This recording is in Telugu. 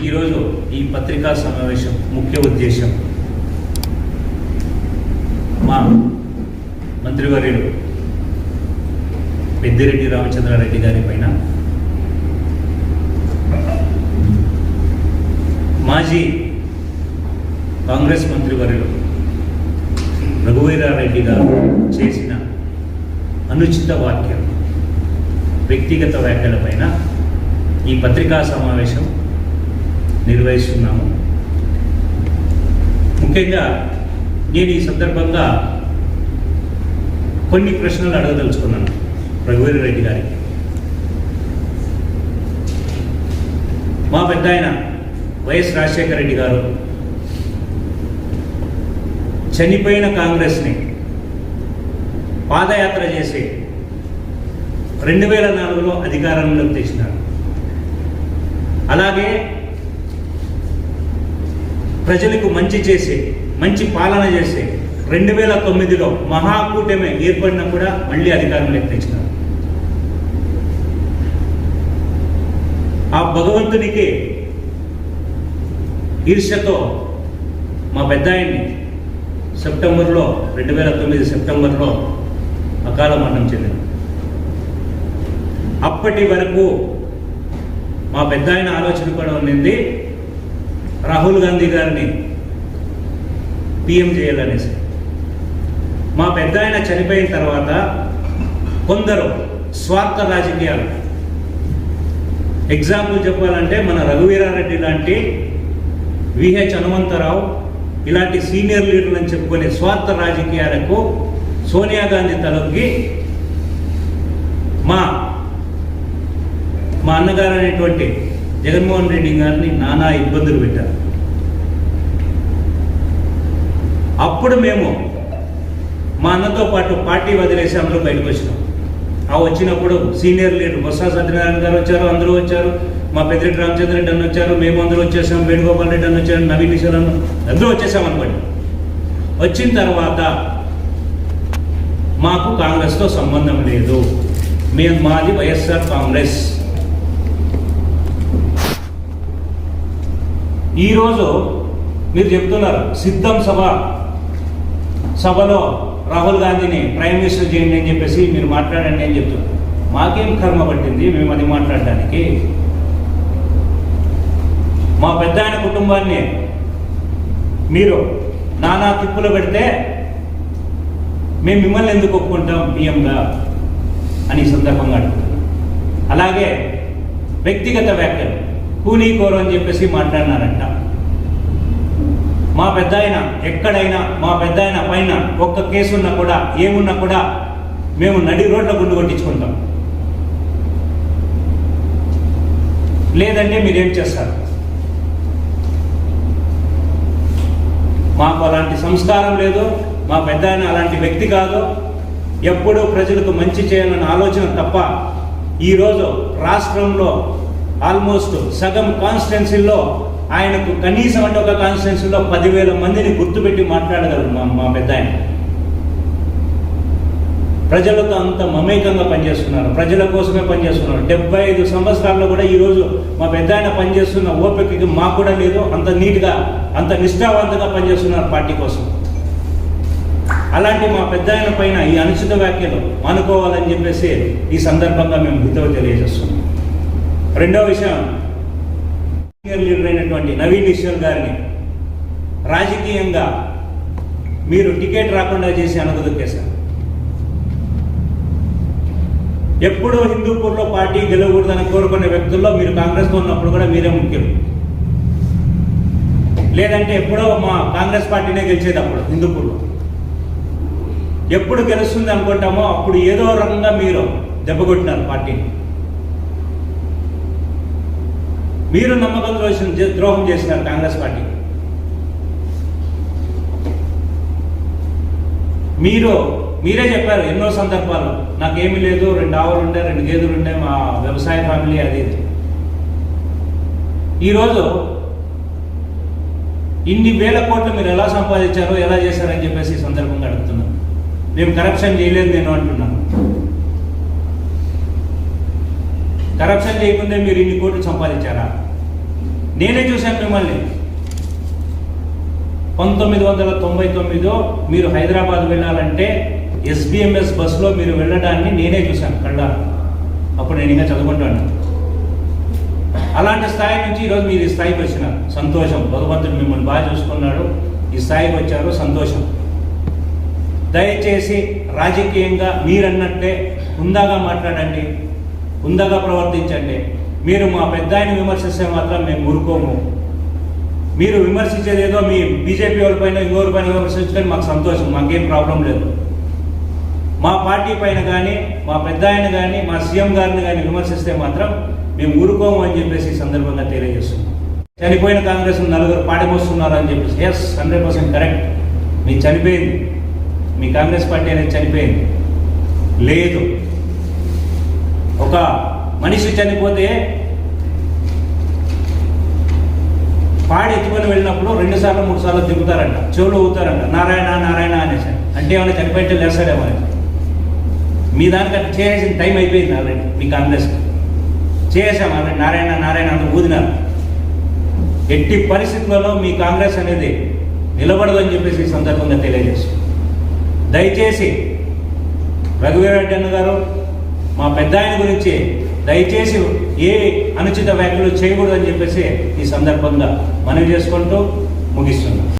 పత్రికా సమావేశం ముఖ్య ఉద్దేశం. మా మంత్రివర్యుడు పెద్దిరెడ్డి రామచంద్రారెడ్డి గారి పైన మాజీ కాంగ్రెస్ మంత్రివర్యులు రఘువీరారెడ్డి గారు చేసిన అనుచిత వాక్యం వ్యక్తిగత వ్యాఖ్యలపైన ఈ పత్రికా సమావేశం నిర్వహిస్తున్నాము. ముఖ్యంగా నేను ఈ సందర్భంగా కొన్ని ప్రశ్నలు అడగదలుచుకున్నాను రఘువీర రెడ్డి గారికి. మా పెద్ద ఆయన వైఎస్ రాజశేఖర రెడ్డి గారు చనిపోయిన కాంగ్రెస్ని పాదయాత్ర చేసి రెండు వేల నాలుగులో అధికారంలోకి తెచ్చినారు. అలాగే ప్రజలకు మంచి చేసి మంచి పాలన చేసి రెండు వేల తొమ్మిదిలో మహాకూటమి ఏర్పడినా కూడా మళ్ళీ అధికారం తెచ్చినారు ఆ భగవంతునికి ఈర్ష్యతో మా పెద్ద ఆయన్ని సెప్టెంబర్లో రెండు వేల తొమ్మిది సెప్టెంబర్లో అకాల మరణం చెందిన అప్పటి వరకు మా పెద్ద ఆయన ఆలోచన కూడా ఉండింది రాహుల్ గాంధీ గారిని పిఎం చేయాలనేసి. మా పెద్ద ఆయన చనిపోయిన తర్వాత కొందరు స్వార్థ రాజకీయాలు. ఎగ్జాంపుల్ చెప్పాలంటే మన రఘువీరారెడ్డి లాంటి విహెచ్ హనుమంతరావు ఇలాంటి సీనియర్ లీడర్లు అని చెప్పుకునే స్వార్థ రాజకీయాలకు సోనియా గాంధీ తలొగ్గి మా మా అన్నగారు అనేటువంటి జగన్మోహన్ రెడ్డి గారిని నానా ఇబ్బందులు పెట్టారు. అప్పుడు మేము మా అన్నతో పాటు పార్టీ వదిలేసి అందరూ బయటకు వచ్చినాం. ఆ వచ్చినప్పుడు సీనియర్ లీడర్ బొత్స సత్యనారాయణ గారు వచ్చారు అందరూ వచ్చారు. మా పెద్దిరెడ్డి రామచంద్ర రెడ్డి అన్న వచ్చారు మేము అందరూ వచ్చేసాం. వేణుగోపాల్ రెడ్డి అన్న వచ్చారు నవీన్ కిషోర్ అన్న అందరూ వచ్చేసాం అనుకోండి. వచ్చిన తర్వాత మాకు కాంగ్రెస్తో సంబంధం లేదు. మేము మాది వైఎస్ఆర్ కాంగ్రెస్. ఈరోజు మీరు చెప్తున్నారు సిద్ధం సభ. సభలో రాహుల్ గాంధీని ప్రైమ్ మినిస్టర్ చేయండి అని చెప్పేసి మీరు మాట్లాడండి అని చెప్తున్నారు. మాకేం కర్మ పట్టింది? మేము అది మాట్లాడడానికి. మా పెద్ద ఆయన కుటుంబాన్ని మీరు నానా తిప్పులు పెడితే మేము మిమ్మల్ని ఎందుకు ఒప్పుకుంటాం? బియ్యంగా అని సందర్భంగా అడుగుతున్నాం అలాగే వ్యక్తిగత వ్యాఖ్యలు. కూనీకోరు అని చెప్పేసి మాట్లాడినారంట. మా పెద్ద ఆయన ఎక్కడైనా మా పెద్ద ఆయన పైన ఒక్క కేసు ఉన్నా కూడా ఏమున్నా కూడా మేము నడి రోడ్ల గుండు కొట్టించుకుంటాం. లేదంటే మీరేం చేస్తారు? మాకు అలాంటి సంస్కారం లేదు మా పెద్ద ఆయన అలాంటి వ్యక్తి కాదు. ఎప్పుడూ ప్రజలకు మంచి చేయాలన్న ఆలోచన తప్ప ఈరోజు రాష్ట్రంలో ఆల్మోస్ట్ సగం కాన్స్టిట్యున్సీల్లో ఆయనకు కనీసం అంటే ఒక కాన్స్టిట్యున్సీలో పదివేల మందిని గుర్తుపెట్టి మాట్లాడగలరు మా మా పెద్ద ఆయన ప్రజలతో అంత మమేకంగా పనిచేస్తున్నారు. ప్రజల కోసమే పనిచేస్తున్నారు. డెబ్బై ఐదు సంవత్సరాల్లో కూడా ఈరోజు మా పెద్ద ఆయన పనిచేస్తున్న ఓపికకి మాకు కూడా లేదు. అంత నీట్గా అంత నిష్ఠావంతంగా పనిచేస్తున్నారు పార్టీ కోసం. అలాంటి మా పెద్ద ఆయన పైన ఈ అనుచిత వ్యాఖ్యలు అనుకోవాలని చెప్పేసి ఈ సందర్భంగా మేము హితవు తెలియజేస్తున్నాం. రెండో విషయం సీనియర్ లీడర్ అయినటువంటి నవీన్ ఈశ్వర్ గారిని రాజకీయంగా మీరు టికెట్ రాకుండా చేసి అనగదొక్కేశారు ఎప్పుడూ హిందూపూర్లో పార్టీ గెలవకూడదని కోరుకునే వ్యక్తుల్లో మీరు కాంగ్రెస్లో ఉన్నప్పుడు కూడా మీరే ముఖ్యం లేదంటే ఎప్పుడో మా కాంగ్రెస్ పార్టీనే గెలిచేది అప్పుడు హిందూపూర్లో. ఎప్పుడు గెలుస్తుంది అనుకుంటామో అప్పుడు ఏదో రకంగా మీరు దెబ్బకొట్టినారు పార్టీని. మీరు నమ్మకం ద్రోహం ద్రోహం చేసినారు కాంగ్రెస్ పార్టీ. మీరు మీరే చెప్పారు ఎన్నో సందర్భాల్లో నాకేమీ లేదు రెండు ఆవులు ఉండే రెండు గేదెలు ఉండే మా వ్యవసాయ ఫ్యామిలీ అది ఇది. ఈరోజు ఇన్ని వేల కోట్లు మీరు ఎలా సంపాదించారో ఎలా చేశారని చెప్పేసి ఈ సందర్భంగా అడుగుతున్నాను. మేము కరప్షన్ చేయలేదు నేను అంటున్నాను. కరప్షన్ చేయకుండా మీరు ఇన్ని కోట్లు సంపాదించారా? నేనే చూశాను మిమ్మల్ని. పంతొమ్మిది వందల తొంభై తొమ్మిదిలో మీరు హైదరాబాద్ వెళ్ళాలంటే ఎస్బిఎంఎస్ బస్సులో మీరు వెళ్ళడాన్ని నేనే చూశాను కళ్ళ అప్పుడు నేను ఇంకా చదువుకుంటాను. అలాంటి స్థాయి నుంచి ఈరోజు మీరు ఈ స్థాయికి వచ్చినారు. సంతోషం. భగవంతుడు మిమ్మల్ని బాగా చూసుకున్నాడు. ఈ స్థాయికి వచ్చారు. సంతోషం. దయచేసి రాజకీయంగా మీరన్నట్లే హుందాగా మాట్లాడండి. ఉందగా ప్రవర్తించండి. మీరు మా పెద్ద ఆయన విమర్శిస్తే మాత్రం మేము ఊరుకోము. మీరు విమర్శించేది ఏదో మీ బీజేపీ వాళ్ళ పైన ఇంకోరి పైన విమర్శించడం మాకు సంతోషం మాకేం ప్రాబ్లం లేదు. మా పార్టీ పైన కానీ మా పెద్ద ఆయన కానీ మా సీఎం గారిని కానీ విమర్శిస్తే మాత్రం మేము ఊరుకోము అని చెప్పేసి ఈ సందర్భంగా తెలియజేస్తున్నాం. చనిపోయిన కాంగ్రెస్ నలుగురు పాడిపోస్తున్నారు అని చెప్పేసి. ఎస్ హండ్రెడ్ పర్సెంట్ కరెక్ట్ మీ చనిపోయింది. మీ కాంగ్రెస్ పార్టీ అనేది చనిపోయింది. లేదు. ఒక మనిషి చనిపోతే పాడి ఎత్తుకొని వెళ్ళినప్పుడు రెండు సార్లు మూడు సార్లు దిగుతారంట. చెవులు ఊతారంట నారాయణ నారాయణ అనేసి. అంటే ఏమైనా చనిపోయితే లేస్తాడేమో అని. మీ దానికి అట్లా చేయాల్సిన టైం అయిపోయింది ఆల్రెడీ. మీ కాంగ్రెస్కి చేసాం ఆల్రెడీ. నారాయణ నారాయణ అంత ఊదినారు. ఎట్టి పరిస్థితులలో మీ కాంగ్రెస్ అనేది నిలబడదని చెప్పేసి సందర్భంగా తెలియజేసి దయచేసి రఘువీరెడ్డి అన్న గారు మా పెద్ద ఆయన గురించి దయచేసి ఏ అనుచిత వ్యాఖ్యలు చేయకూడదని చెప్పేసి ఈ సందర్భంగా మనవి చేసుకుంటూ ముగిస్తున్నాం.